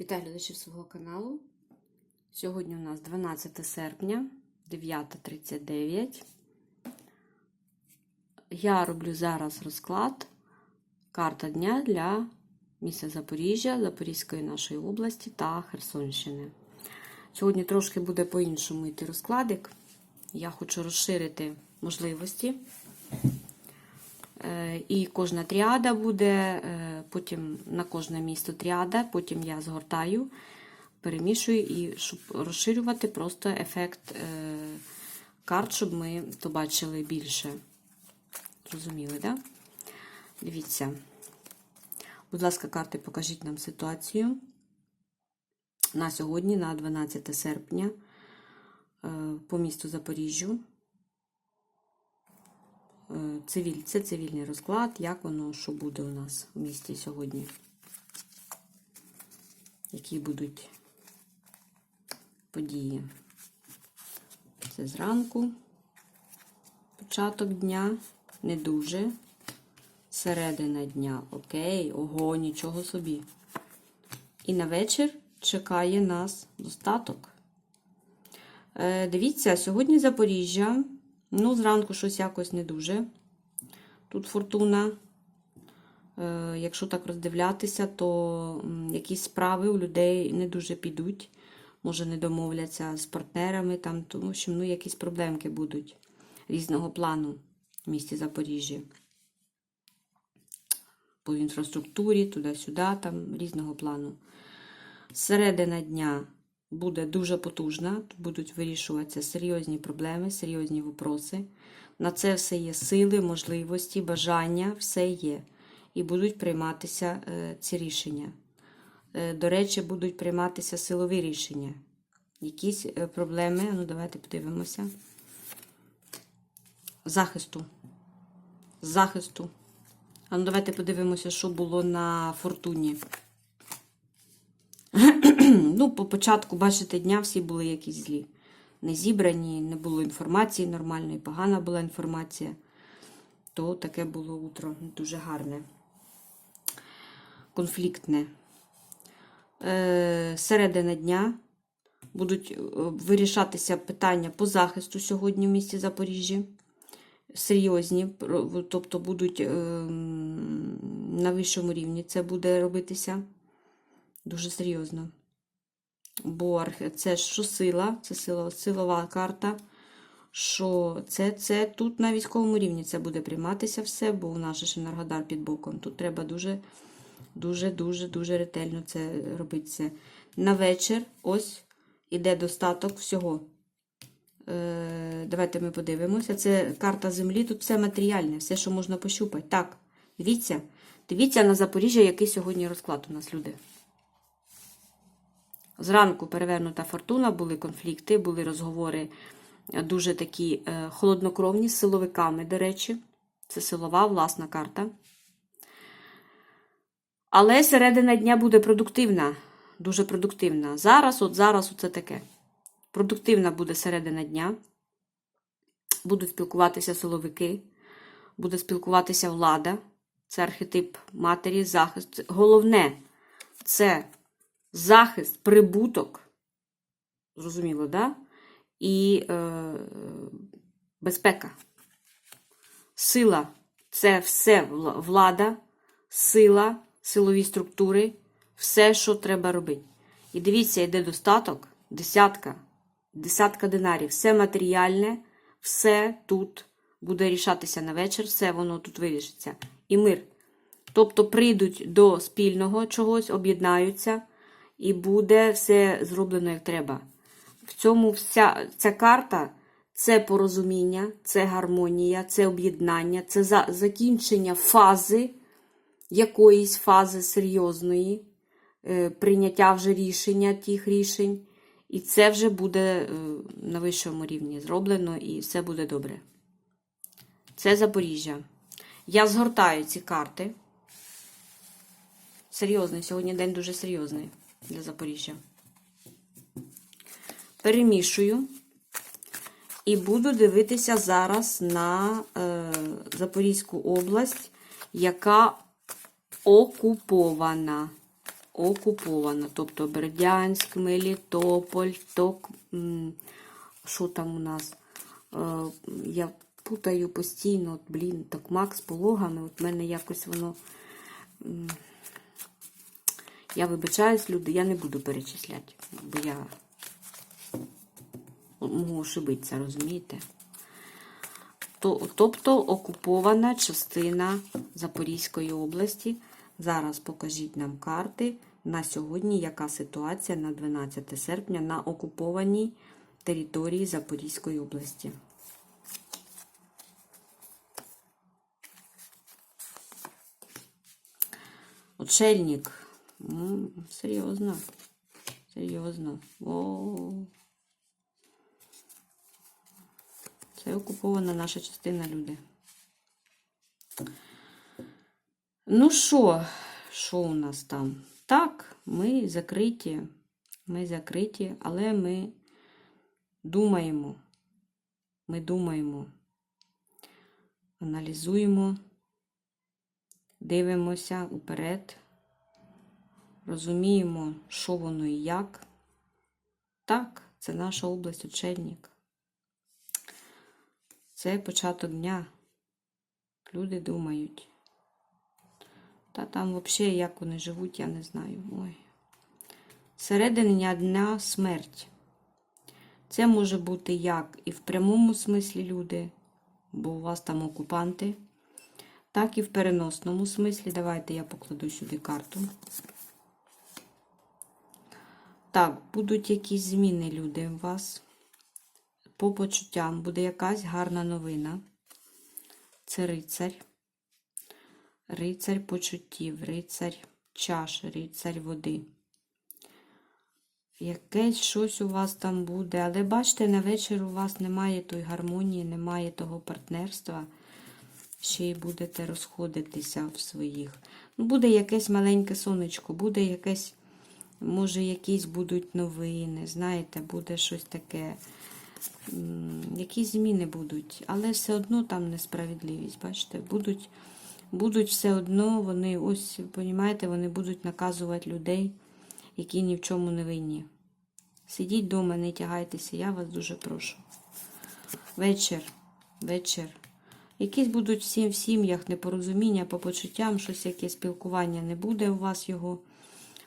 Вітаю глядачів свого каналу. Сьогодні у нас 12 серпня, 9.39. Я роблю зараз розклад карта дня для міста Запоріжжя, Запорізької нашої області та Херсонщини. Сьогодні трошки буде по-іншому йти розкладик. Я хочу розширити можливості. Е, І кожна тріада буде, е, потім на кожне місто тріада, потім я згортаю, перемішую і щоб розширювати просто ефект е, карт, щоб ми то бачили більше. Зрозуміли, так? Да? Дивіться. Будь ласка, карти, покажіть нам ситуацію на сьогодні, на 12 серпня, по місту Запоріжжю. Е, Цивіль, це цивільний розклад, як воно, що буде у нас в місті сьогодні. Які будуть події. Це зранку, початок дня, не дуже. Середина дня, окей, ого, нічого собі. І на вечір чекає нас достаток. Е, дивіться, сьогодні Запоріжжя. Ну, зранку щось якось не дуже. Тут фортуна. Е, якщо так роздивлятися, то якісь справи у людей не дуже підуть. Може, не домовляться з партнерами, там, тому що ну, якісь проблемки будуть різного плану в місті Запоріжжя. По інфраструктурі, туди-сюди, там різного плану. Середина дня буде дуже потужна, будуть вирішуватися серйозні проблеми, серйозні вопроси. На це все є сили, можливості, бажання, все є. І будуть прийматися е, ці рішення. Е, до речі, будуть прийматися силові рішення. Якісь е, проблеми, ну давайте подивимося. Захисту. Захисту. А ну давайте подивимося, що було на фортуні. Ну, по початку, бачите, дня всі були якісь злі. Не зібрані, не було інформації нормальної, погана була інформація. То таке було утро дуже гарне, конфліктне. Е, середина дня будуть е, вирішатися питання по захисту сьогодні в місті Запоріжжя. Серйозні, тобто будуть е, на вищому рівні це буде робитися. Дуже серйозно. Бо це що сила, це сила, силова карта. Що це, це тут на військовому рівні це буде прийматися все, бо у нас ж Енергодар під боком. Тут треба дуже, дуже, ретельно це робиться. На вечір ось іде достаток всього. Е, давайте ми подивимося. Це карта землі, тут все матеріальне, все, що можна пощупати. Так, дивіться. Дивіться на Запоріжжя, який сьогодні розклад у нас, люди. Зранку перевернута фортуна, були конфлікти, були розговори е, дуже такі е, холоднокровні з силовиками, до речі. Це силова власна карта. Але середина дня буде продуктивна, дуже продуктивна. Зараз, от зараз, оце таке. Продуктивна буде середина дня. Будуть спілкуватися силовики, буде спілкуватися влада. Це архетип матері, захист. Головне це захист, прибуток. Зрозуміло, да? І е, безпека. Сила це все влада, сила, силові структури, все, що треба робити. І дивіться, йде достаток, десятка, десятка динарів, все матеріальне, все тут буде рішатися на вечір, все воно тут вирішиться. І мир. Тобто прийдуть до спільного чогось, об'єднаються, і буде все зроблено як треба. В цьому вся ця карта це порозуміння, це гармонія, це об'єднання, це за, закінчення фази, якоїсь фази серйозної, е, прийняття вже рішення тих рішень. І це вже буде е, на вищому рівні зроблено, і все буде добре. Це Запоріжжя. Я згортаю ці карти. Серйозний, сьогодні день дуже серйозний для Запоріжжя. Перемішую і буду дивитися зараз на е, Запорізьку область, яка окупована. окупована. Тобто Бердянськ, Мелітополь, Ток. Що там у нас? Е, Я путаю постійно, блін, Токмак з пологами. От в мене якось воно. Я вибачаюсь, люди, я не буду перечисляти, бо я можу ошибитися, розумієте? Тобто окупована частина Запорізької області. Зараз покажіть нам карти на сьогодні, яка ситуація на 12 серпня на окупованій території Запорізької області. Отшельник. М, Серйозно. Серйозно. О. Це окупована наша частина люди. Ну що, що у нас там? Так, ми закриті. Ми закриті, але ми думаємо. Ми думаємо, аналізуємо, дивимося уперед, розуміємо, що воно і як. Так, це наша область очельник. Це початок дня. Люди думають. Та там взагалі, як вони живуть, я не знаю. Ой. Середині дня смерть. Це може бути як і в прямому смислі люди, бо у вас там окупанти, так і в переносному смислі. Давайте я покладу сюди карту. Так, будуть якісь зміни, люди, у вас. По почуттям буде якась гарна новина. Це рицарь. Рицарь почуттів, рицарь чаш, рицарь води. Якесь щось у вас там буде, але бачите, на вечір у вас немає тої гармонії, немає того партнерства. Ще й будете розходитися в своїх. Ну, буде якесь маленьке сонечко, буде якесь, може, якісь будуть новини, знаєте, буде щось таке. Якісь зміни будуть, але все одно там несправедливість, бачите, будуть, будуть все одно, вони ось, розумієте, вони будуть наказувати людей, які ні в чому не винні. Сидіть вдома, не тягайтеся, я вас дуже прошу. Вечір, вечір. Якісь будуть всім в сім'ях непорозуміння по почуттям, щось яке спілкування не буде у вас його.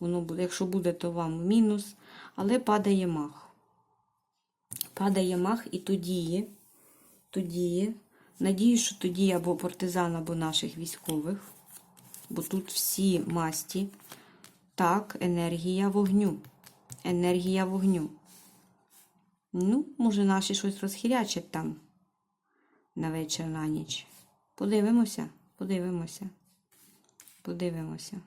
Воно буде, якщо буде, то вам мінус. Але падає мах. Падає мах і тоді, тоді, надію, що тоді або партизан, або наших військових, бо тут всі масті. Так, енергія вогню. Енергія вогню. Ну, може, наші щось розхірячать там на вечір, на ніч. Подивимося, подивимося. Подивимося.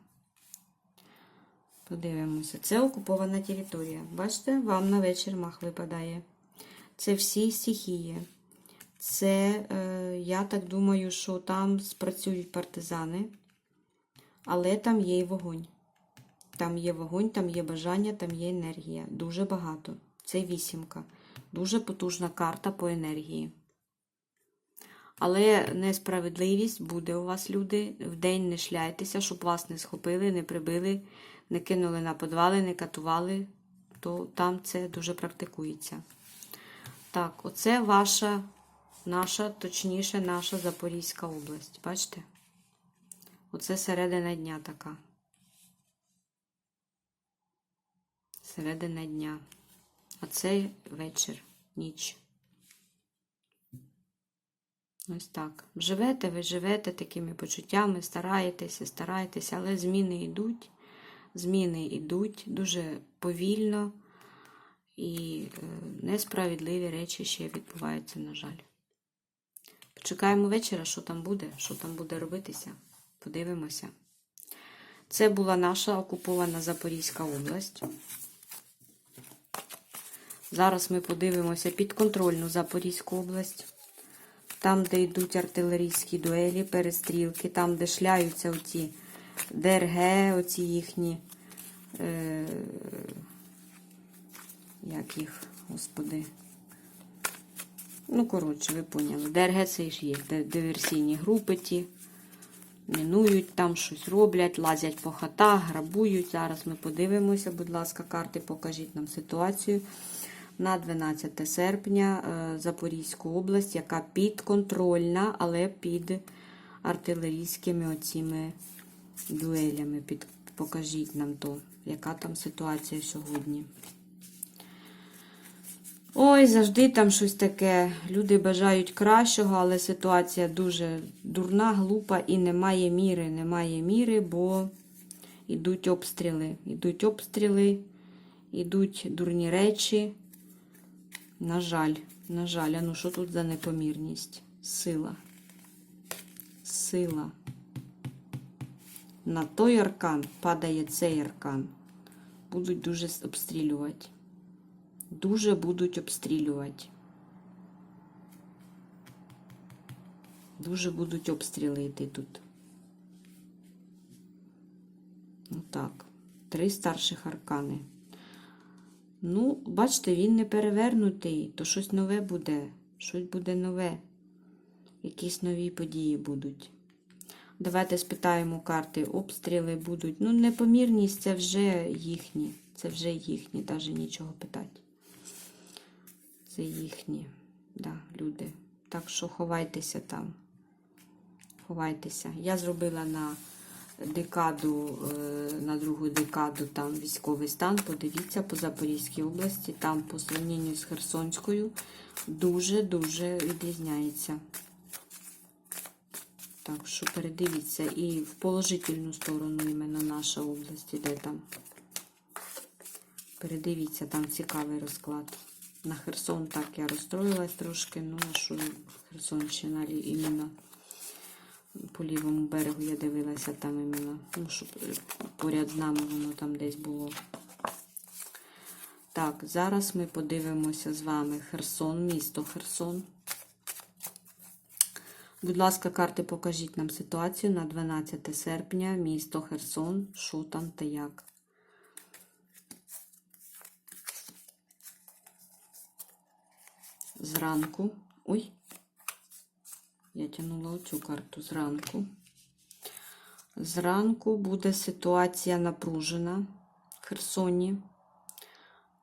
Подивимося. Це окупована територія. Бачите, вам на вечір мах випадає. Це всі стихії. Це, е, я так думаю, що там спрацюють партизани, але там є і вогонь. Там є вогонь, там є бажання, там є енергія. Дуже багато. Це вісімка. Дуже потужна карта по енергії. Але несправедливість буде у вас, люди. Вдень не шляйтеся, щоб вас не схопили, не прибили, не кинули на подвали, не катували, то там це дуже практикується. Так, оце ваша, наша, точніше, наша Запорізька область. Бачите? Оце середина дня така. Середина дня. А це вечір, ніч. Ось так. Живете, ви живете такими почуттями, стараєтеся, стараєтеся, але зміни йдуть. Зміни йдуть дуже повільно. І е, несправедливі речі ще відбуваються, на жаль. Почекаємо вечора, що там буде, що там буде робитися. Подивимося. Це була наша окупована Запорізька область. Зараз ми подивимося підконтрольну Запорізьку область. Там, де йдуть артилерійські дуелі, перестрілки, там, де шляються оці ДРГ, оці їхні. Е як їх, господи. Ну, коротше, ви поняли. ДРГ це ж є. Диверсійні групи ті. мінують там, щось роблять, лазять по хатах, грабують. Зараз ми подивимося, будь ласка, карти, покажіть нам ситуацію. На 12 серпня е, Запорізьку область, яка підконтрольна, але під артилерійськими оціми дуелями. Під, покажіть нам то, яка там ситуація сьогодні. Ой, завжди там щось таке. Люди бажають кращого, але ситуація дуже дурна, глупа і немає міри. Немає міри, бо йдуть обстріли. Йдуть обстріли, йдуть дурні речі. На жаль, на жаль, а ну що тут за непомірність? Сила. Сила. На той аркан падає цей аркан. Будуть дуже обстрілювати. Дуже будуть обстрілювати. Дуже будуть обстріли йти тут. Ну так. Три старших аркани. Ну, бачите, він не перевернутий, то щось нове буде. Щось буде нове. Якісь нові події будуть. Давайте спитаємо карти. Обстріли будуть. Ну, непомірність це вже їхні. Це вже їхні, навіть нічого питати. Це їхні, да, люди. Так що ховайтеся там. Ховайтеся. Я зробила на декаду, е, на другу декаду там військовий стан. Подивіться по Запорізькій області, там по сравненню з Херсонською дуже-дуже відрізняється. Так що передивіться і в положительну сторону іменно наша область іде там. Передивіться, там цікавий розклад. На Херсон так я розстроїлась трошки, ну а що Херсонщина іменно по лівому берегу я дивилася там іменно, ну, щоб е, поряд з нами воно там десь було. Так, зараз ми подивимося з вами Херсон, місто Херсон. Будь ласка, карти, покажіть нам ситуацію на 12 серпня, місто Херсон, що там та як. Зранку. Ой, я тягнула оцю карту зранку. Зранку буде ситуація напружена в Херсоні.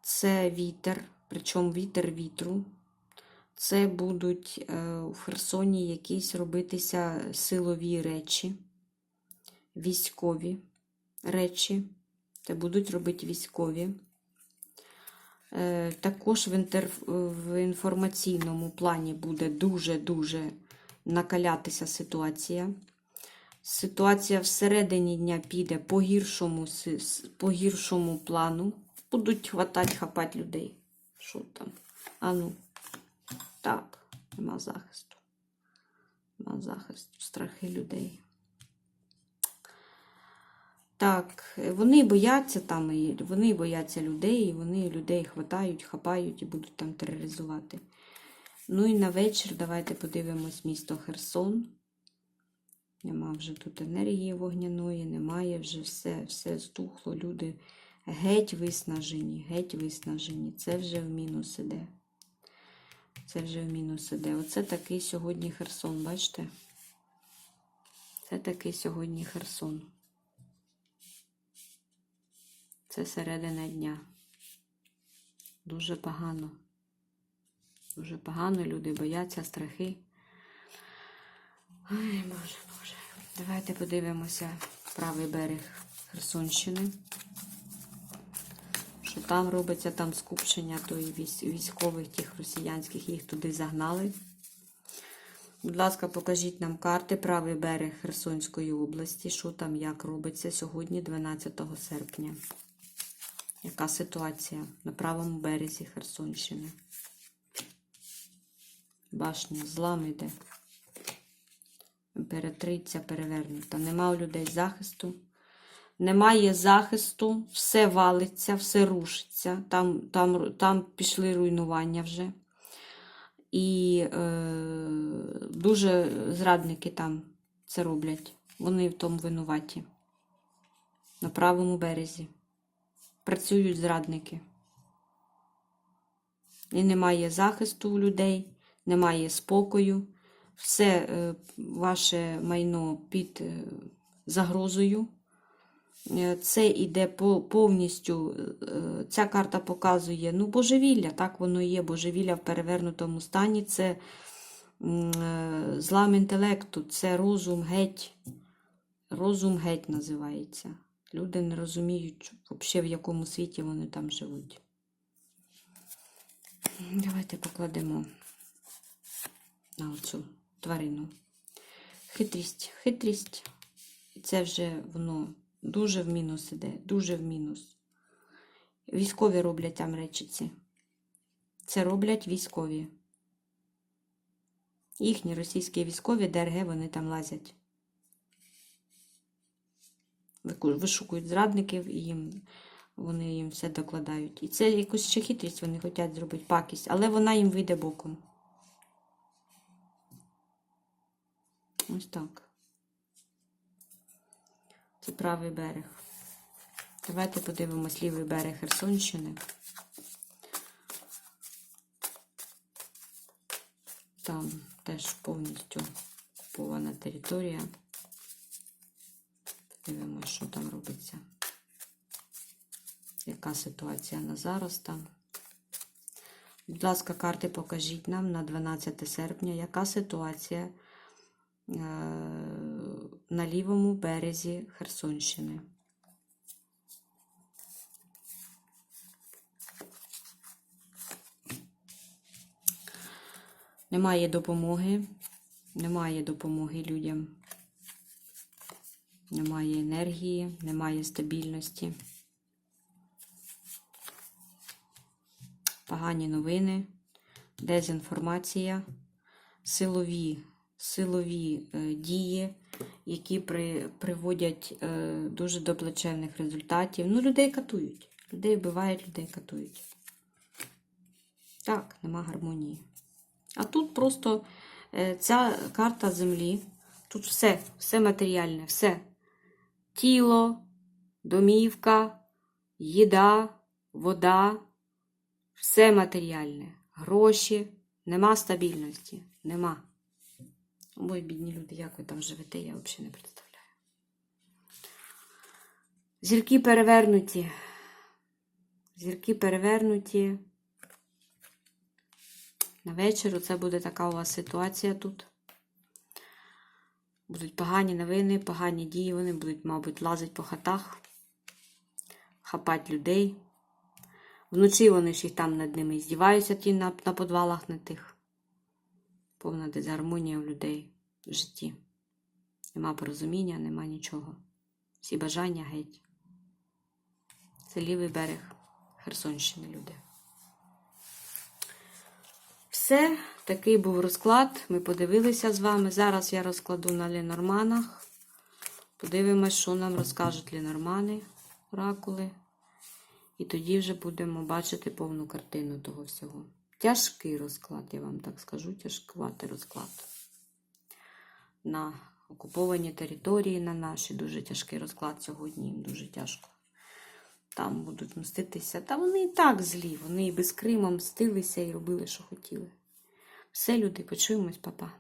Це вітер, причому вітер вітру. Це будуть е, у Херсоні якісь робитися силові речі, військові речі. Це будуть робити військові. Е, Також в інформаційному плані буде дуже-дуже накалятися ситуація. Ситуація всередині дня піде по гіршому, по гіршому плану. Будуть хватати, хапати людей. Що там? А ну, так, нема захисту. Нема захисту, страхи людей. Так, вони бояться там, і вони бояться людей, і вони людей хватають, хапають і будуть там тероризувати. Ну і на вечір давайте подивимось місто Херсон. Нема вже тут енергії вогняної, немає вже все, все здухло. Люди геть виснажені, геть виснажені. Це вже в мінус іде. Це вже в мінус іде. Оце такий сьогодні Херсон, бачите? Це такий сьогодні Херсон. Це середина дня. Дуже погано. Дуже погано, люди бояться, страхи. Ой, Боже, Боже. Давайте подивимося правий берег Херсонщини. Що там робиться, там скупчення військ- військових, тих росіянських, їх туди загнали. Будь ласка, покажіть нам карти правий берег Херсонської області, що там як робиться сьогодні, 12 серпня. Яка ситуація на правому березі Херсонщини? Башня, злам іде. Імператриця перевернута. Нема у людей захисту. Немає захисту, все валиться, все рушиться. Там, там, там пішли руйнування вже. І е, дуже зрадники там це роблять. Вони в тому винуваті. На правому березі. Працюють зрадники. І немає захисту у людей, немає спокою, все е, ваше майно під е, загрозою. Е, Це іде повністю, ця карта показує ну, божевілля, так воно є, божевілля в перевернутому стані. Це злам інтелекту, це розум геть. Розум геть називається. Люди не розуміють, взагалі, в якому світі вони там живуть. Давайте покладемо на оцю тварину. Хитрість, хитрість. Це вже воно дуже в мінус іде, дуже в мінус. Військові роблять там речиці. Це роблять військові. Їхні російські військові ДРГ вони там лазять. Вишукують зрадників і їм, вони їм все докладають. І це якусь ще хитрість вони хочуть зробити пакість, але вона їм вийде боком. Ось так. Це правий берег. Давайте подивимось лівий берег Херсонщини. Там теж повністю окупована територія. Дивимося, що там робиться. Яка ситуація на зараз там? Будь ласка, карти покажіть нам на 12 серпня, яка ситуація на лівому березі Херсонщини. Немає допомоги, немає допомоги людям, немає енергії, немає стабільності. Погані новини, дезінформація, силові, силові е, дії, які при, приводять е, дуже до плачевних результатів. Ну, людей катують. Людей вбивають, людей катують. Так, нема гармонії. А тут просто е, ця карта землі. Тут все, все матеріальне, все. Тіло, домівка, їда, вода, все матеріальне. Гроші, нема стабільності, нема. Ой, бідні люди, як ви там живете, я взагалі не представляю. Зірки перевернуті. Зірки перевернуті. На вечір це буде така у вас ситуація тут. Будуть погані новини, погані дії, вони будуть, мабуть, лазити по хатах, хапати людей. Вночі вони ж їх там над ними здіваються ті на, на подвалах на тих. Повна дезгармонія у людей в житті. Нема порозуміння, нема нічого. Всі бажання геть. Це лівий берег Херсонщини, люди. Все, такий був розклад. Ми подивилися з вами. Зараз я розкладу на Ленорманах. Подивимось, що нам розкажуть Ленормани, оракули. І тоді вже будемо бачити повну картину того всього. Тяжкий розклад, я вам так скажу, тяжкуватий розклад. На окуповані території, на наші дуже тяжкий розклад сьогодні. Їм дуже тяжко. Там будуть мститися. Та вони і так злі. Вони і без Крима мстилися і робили, що хотіли. Все, люди, почуємось, папа.